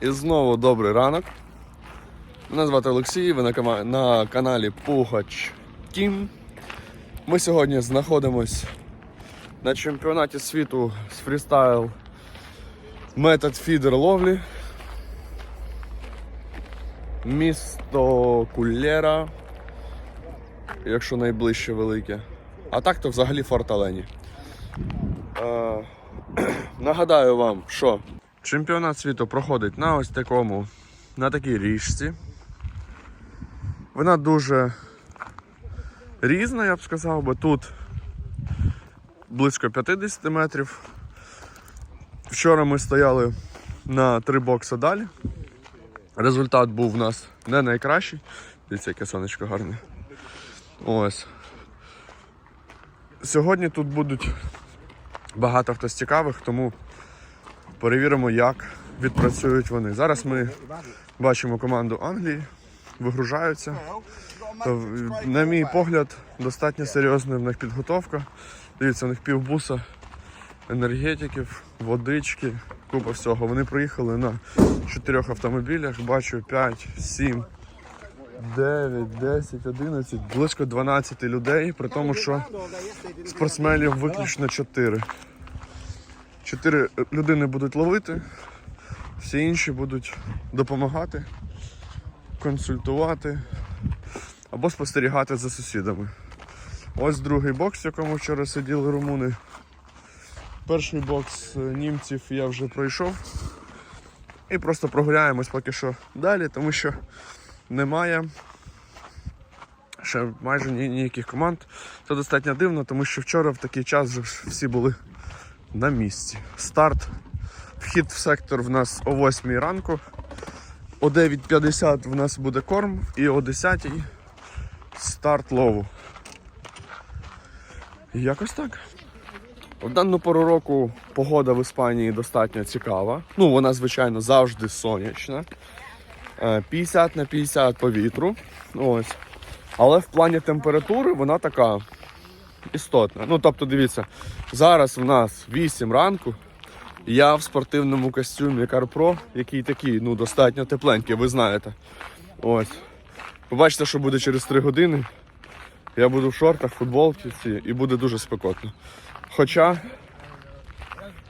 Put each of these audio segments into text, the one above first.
І знову добрий ранок. Мене звати Олексій, ви на, на каналі Пугач Тім. Ми сьогодні знаходимось на чемпіонаті світу з фрістайл метод фідер ловлі. Місто Кулєра, якщо найближче велике. А так то взагалі Форт Алені. Е, Нагадаю вам, що чемпіонат світу проходить на ось такому, на такій річці. Вона дуже різна, я б сказав, бо тут близько 50 метрів. Вчора ми стояли на три бокси далі. Результат був у нас не найкращий. Дивіться, яке сонечко гарне. Ось. Сьогодні тут будуть багато хто цікавих, тому перевіримо, як відпрацюють вони. Зараз ми бачимо команду Англії, вигружаються. На мій погляд, достатньо серйозна в них підготовка. Дивіться, у них півбуса енергетиків, водички, купа всього. Вони приїхали на чотирьох автомобілях, бачу 5, 7, 9, 10, 11, близько 12 людей, при тому, що спортсменів виключно 4. Чотири людини будуть ловити, всі інші будуть допомагати, консультувати або спостерігати за сусідами. Ось другий бокс, в якому вчора сиділи румуни. Перший бокс е, німців я вже пройшов. І просто прогуляємось поки що далі, тому що немає ще майже ні- ніяких команд. Це достатньо дивно, тому що вчора в такий час вже всі були на місці. Старт, вхід в сектор в нас о 8 ранку, о 9.50 в нас буде корм і о 10 старт лову. Якось так. В дану пору року погода в Іспанії достатньо цікава. Ну, вона, звичайно, завжди сонячна. Е, 50 на 50 по вітру. Ось. Але в плані температури вона така істотна. Ну, тобто, дивіться, зараз в нас 8 ранку. Я в спортивному костюмі CarPro, який такий, ну, достатньо тепленький, ви знаєте. Ось. Побачите, що буде через 3 години. Я буду в шортах, футболці ці, і буде дуже спекотно. Хоча.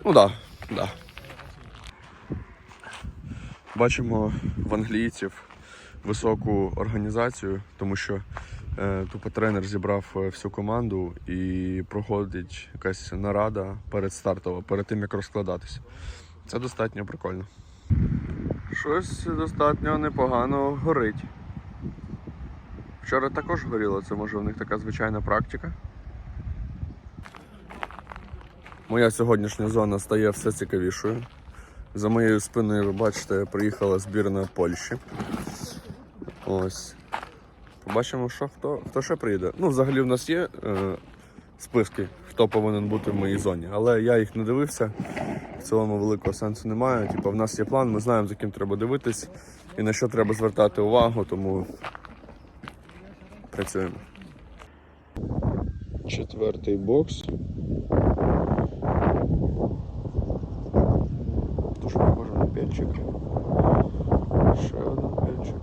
Ну да, да. Бачимо в англійців високу організацію, тому що тупо тренер зібрав е, всю команду і проходить якась нарада перед стартово, перед тим як розкладатися. Це достатньо прикольно. Щось достатньо непогано горить. Вчора також горіло, це може в них така звичайна практика. Моя сьогоднішня зона стає все цікавішою. За моєю спиною, ви бачите, приїхала збірна Польщі. Ось. Побачимо, що хто, хто ще приїде. Ну, взагалі в нас є е, списки, хто повинен бути в моїй зоні, але я їх не дивився. В цілому великого сенсу немає. Типу, в нас є план, ми знаємо, за ким треба дивитись і на що треба звертати увагу, тому працюємо. Четвертий бокс. Дуже похоже на п'ятчик. Ще один п'ятчик.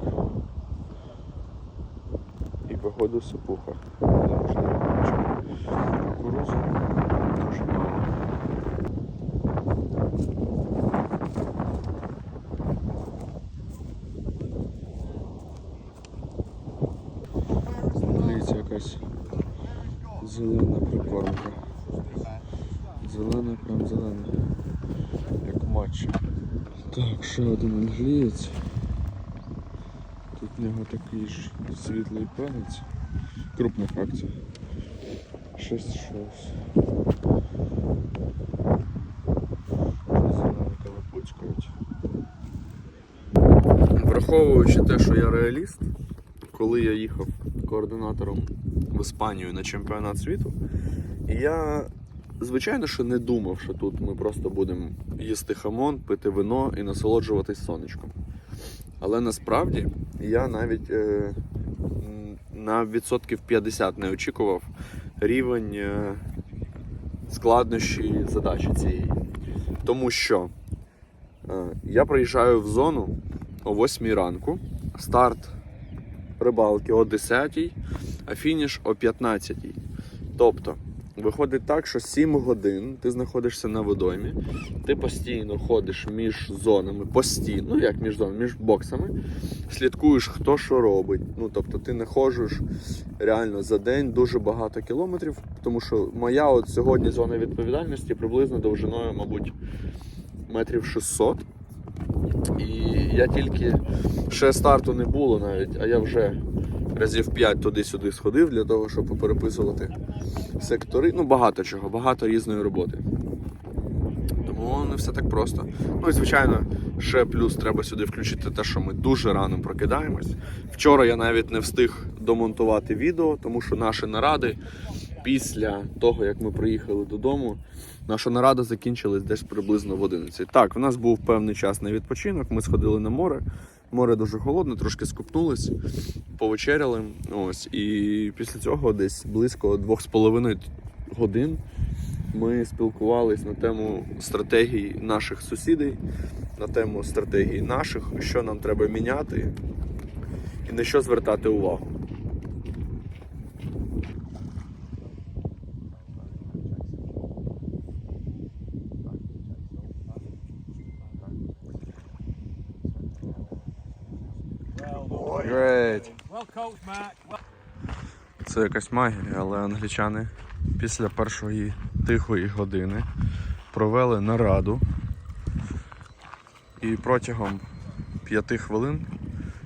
І походу п'ятчик. Кукуруза. Дуже мало. Дивіться якась зелена прикормка. Зелена, прям зелена. Як матча. Так, ще один англієць. В нього такий ж світлий перець. Крупна фракція. Шесть шос. Враховуючи те, що я реаліст, коли я їхав координатором в Іспанію на чемпіонат світу, я звичайно що не думав, що тут ми просто будемо їсти хамон, пити вино і насолоджуватись сонечком. Але насправді я навіть е, на відсотків 50 не очікував рівень е, складнощі задачі цієї. Тому що Е, Я приїжджаю в зону о 8 ранку. Старт рибалки о 10, а фініш о 15. Тобто, виходить так, що 7 годин ти знаходишся на водоймі, ти постійно ходиш між зонами, постійно, ну як між зонами, між боксами, слідкуєш, хто що робить. Ну тобто ти не ходжиш реально за день дуже багато кілометрів, тому що моя от сьогодні зона відповідальності приблизно довжиною, мабуть, метрів 600. І я тільки ще старту не було навіть, а я вже разів 5 туди-сюди сходив для того, щоб попереписувати сектори. Ну, багато чого, багато різної роботи. Тому не все так просто. Ну і звичайно, ще плюс треба сюди включити те, що ми дуже рано прокидаємось. Вчора я навіть не встиг домонтувати відео, тому що наші наради після того, як ми приїхали додому, наша нарада закінчилась десь приблизно в 11. Так, в нас був певний час на відпочинок. Ми сходили на море. Море дуже холодне, трошки скупнулись, повечеряли. Ось і після цього десь близько 2,5 годин ми спілкувались на тему стратегії наших сусідей, на тему стратегії наших, що нам треба міняти і на що звертати увагу. Це якась магія, але англічани після першої тихої години провели нараду і протягом п'яти хвилин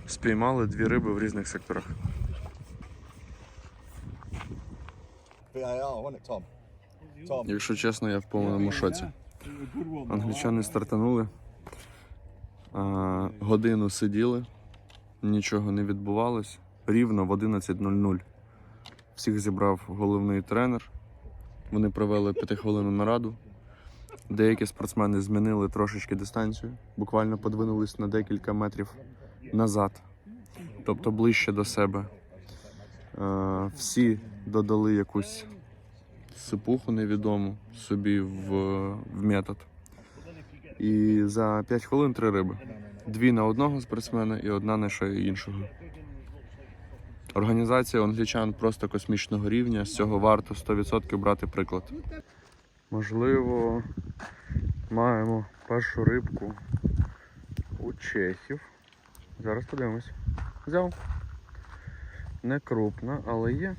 спіймали дві риби в різних секторах. Якщо чесно, я в повному шоці. Англічани стартанули, годину сиділи, нічого не відбувалось. Рівно в 11.00 всіх зібрав головний тренер. Вони провели п'ятихвилинну нараду. Деякі спортсмени змінили трошечки дистанцію, буквально подвинулись на декілька метрів назад, тобто ближче до себе. Е, Всі додали якусь сипуху невідому собі в, в метод. І за 5 хвилин три риби. Дві на одного спортсмена і одна на ще іншого. Організація англічан просто космічного рівня. З цього варто 100% брати приклад. Можливо, маємо першу рибку у чехів. Зараз подивимось. Взяв. Не крупна, але є.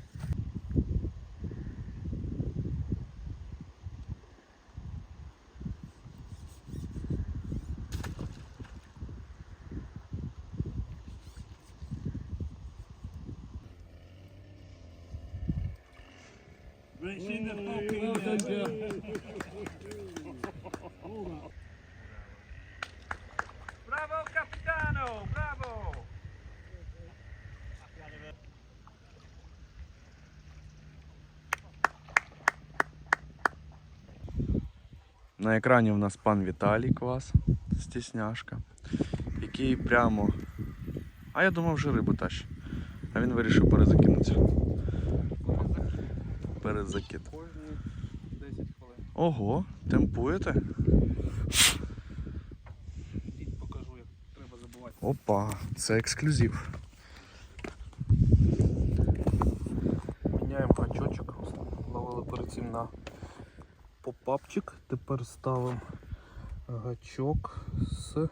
Bravo, Capitano! Bravo! На екрані у нас пан Віталій Квас, стісняшка, який прямо. А я думав, вже рибу тащить. А він вирішив перезакинутися. Перезакид. Ого, темпуєте? Покажу, як треба забувати. Опа, це ексклюзив. Міняємо гачочок. Ловили перед цим на попапчик. Тепер ставимо гачок з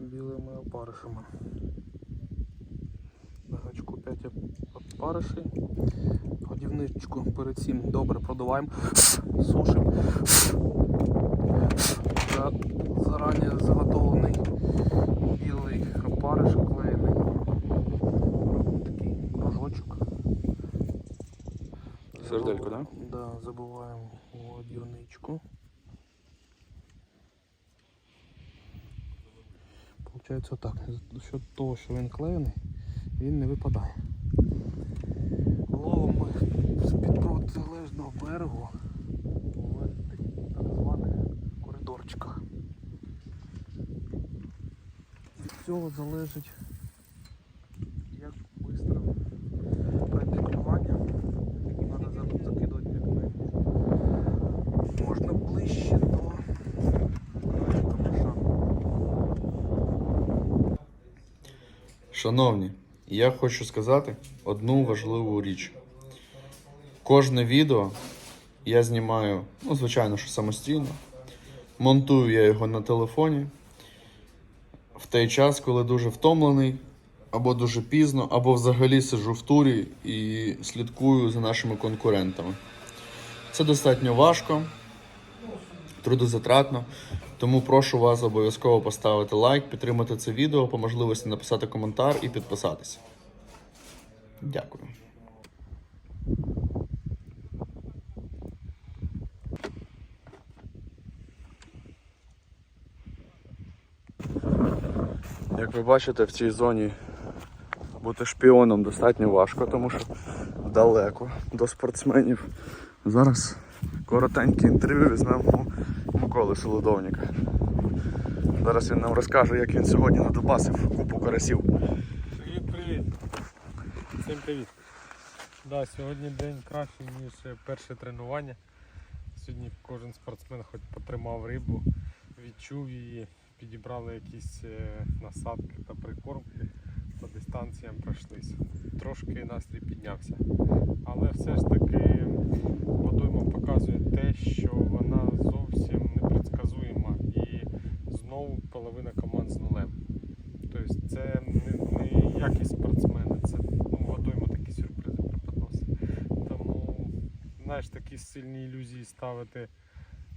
білими опаришами. На гачку 5 опаришей. Годівничку перед цим добре продуваємо, сушимо. За зарані заготовлений білий опариш клеєний такий кружочок. Серделько, да? Да, забуваємо годівничку. Получається так, за того, що він клеєний, він не випадає. Ловимо Залежного берегу лежить так званих коридорчика. Від цього залежить як швидко пройти клювання. Треба закидувати пікни. Можна ближче до Шановні, я хочу сказати одну важливу річ. Кожне відео я знімаю, ну, звичайно, що самостійно. Монтую я його на телефоні в той час, коли дуже втомлений, або дуже пізно, або взагалі сиджу в турі і слідкую за нашими конкурентами. Це достатньо важко, трудозатратно. Тому прошу вас обов'язково поставити лайк, підтримати це відео, по можливості написати коментар і підписатися. Дякую. Як ви бачите, в цій зоні бути шпіоном достатньо важко, тому що далеко до спортсменів. Зараз коротеньке інтерв'ю візьмемо у Миколи Солодовника. Зараз він нам розкаже, як він сьогодні надубасив купу карасів. Привіт, привіт. Всім привіт. Да, сьогодні день кращий, ніж перше тренування. Сьогодні кожен спортсмен хоч потримав рибу, відчув її, підібрали якісь е, насадки та прикормки, по дистанціям пройшлися. Трошки настрій піднявся. Але все ж таки водойма показує те, що вона зовсім непредсказуема і знову половина команд з нулем. Тобто це не, не якість спортсмена, це ну, водойма такі сюрпризи преподносить. Тому, знаєш, такі сильні ілюзії ставити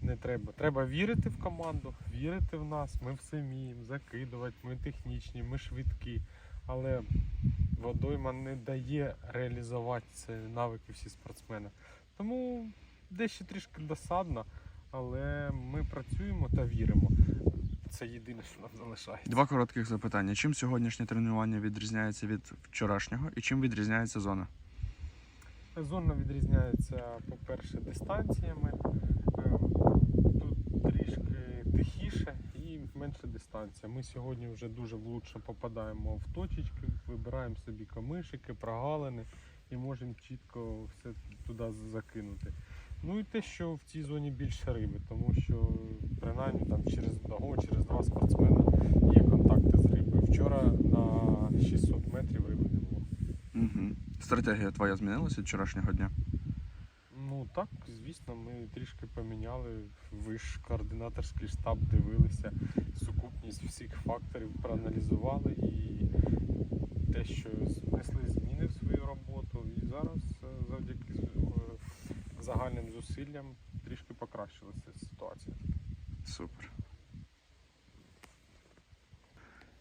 не треба. Треба вірити в команду, вірити в нас. Ми все вміємо, закидувати, ми технічні, ми швидкі. Але водойма не дає реалізувати ці навики всі спортсмени. Тому дещо трішки досадно, але ми працюємо та віримо. Це єдине, що нам залишається. Два коротких запитання. Чим сьогоднішнє тренування відрізняється від вчорашнього і чим відрізняється зона? Зона відрізняється, по-перше, дистанціями. Е, трішки тихіше і менша дистанція. Ми сьогодні вже дуже влучно попадаємо в точечки, вибираємо собі камишики, прогалини і можемо чітко все туди закинути. Ну і те, що в цій зоні більше риби, тому що принаймні там через одного, через два спортсмена є контакти з рибою. Вчора на 600 метрів риби не було. Угу. Стратегія твоя змінилася вчорашнього дня? Ну так, звісно, ми трішки поміняли. Ви ж координаторський штаб дивилися, сукупність всіх факторів проаналізували і те, що внесли зміни в свою роботу. І зараз е, завдяки е, загальним зусиллям трішки покращилася ситуація. Супер.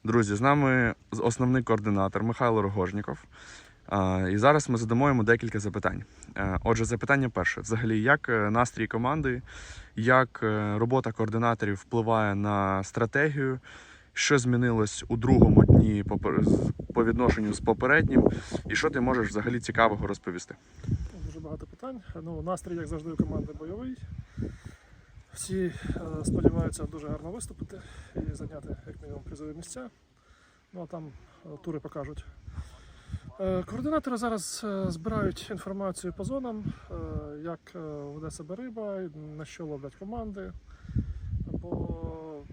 Друзі, з нами основний координатор Михайло Рогожніков. І зараз ми задамо йому декілька запитань. Е, Отже, запитання перше: взагалі, як е, настрій команди, як е, робота координаторів впливає на стратегію, що змінилось у другому дні по відношенню з попереднім, і що ти можеш взагалі цікавого розповісти? Дуже багато питань. Ну, настрій, як завжди, у команди бойовий. Всі сподіваються дуже гарно виступити і зайняти як мінімум призові місця. Ну а там тури покажуть. Е, Координатори зараз е, збирають інформацію по зонам, е, як веде себе риба, на що ловлять команди. Бо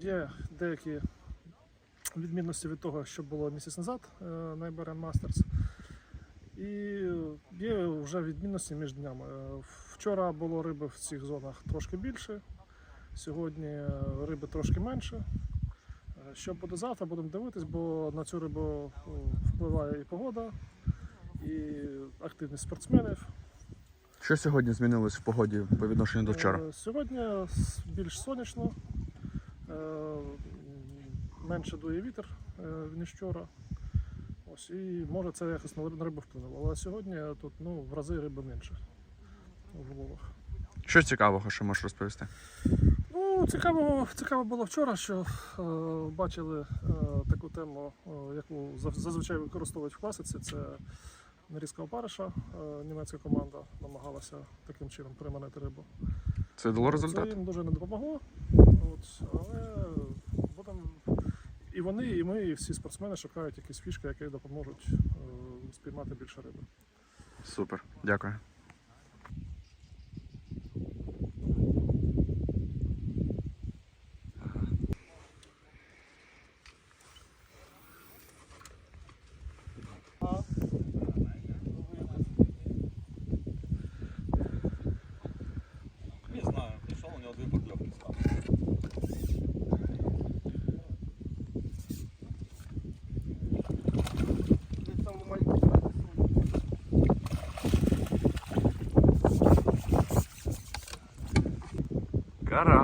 є деякі відмінності від того, що було місяць назад на IBRN Masters. І є вже відмінності між днями. Вчора було риби в цих зонах трошки більше, сьогодні риби трошки менше. Що буде завтра, будемо дивитись, бо на цю рибу впливає і погода, і активність спортсменів. Що сьогодні змінилось в погоді по відношенню до вчора? Е, Сьогодні більш сонячно, е, менше дує вітер, е, ніж вчора. Ось, і може це якось на рибу вплинуло. Але сьогодні тут ну, в рази риби менше в ловах. Що цікавого, що можеш розповісти? Ну, цікаво, цікаво було вчора, що е, бачили е, таку тему, е, яку зазвичай використовують в класиці. Це нарізка опариша. Е, німецька команда намагалася таким чином приманити рибу. Це дало результат? Це їм дуже не допомогло. От, але будемо. І вони, і ми, і всі спортсмени шукають якісь фішки, які допоможуть е, спіймати більше риби. Супер, дякую.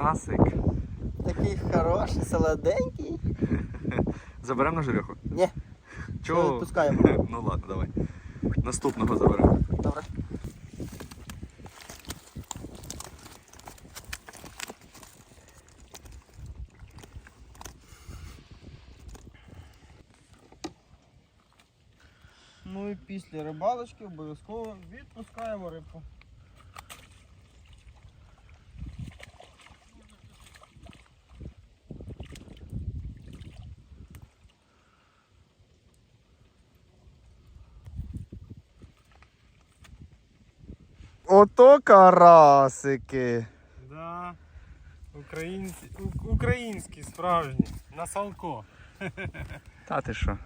Карасик. Такий хороший, солоденький. Заберемо на жереху? Ні, Чого? відпускаємо. ну ладно, давай. Наступного заберемо. Добре. Ну і після рибалочки обов'язково відпускаємо рибку. Ото карасики. Да. Українці, українські справжні. На салко. Та ти що?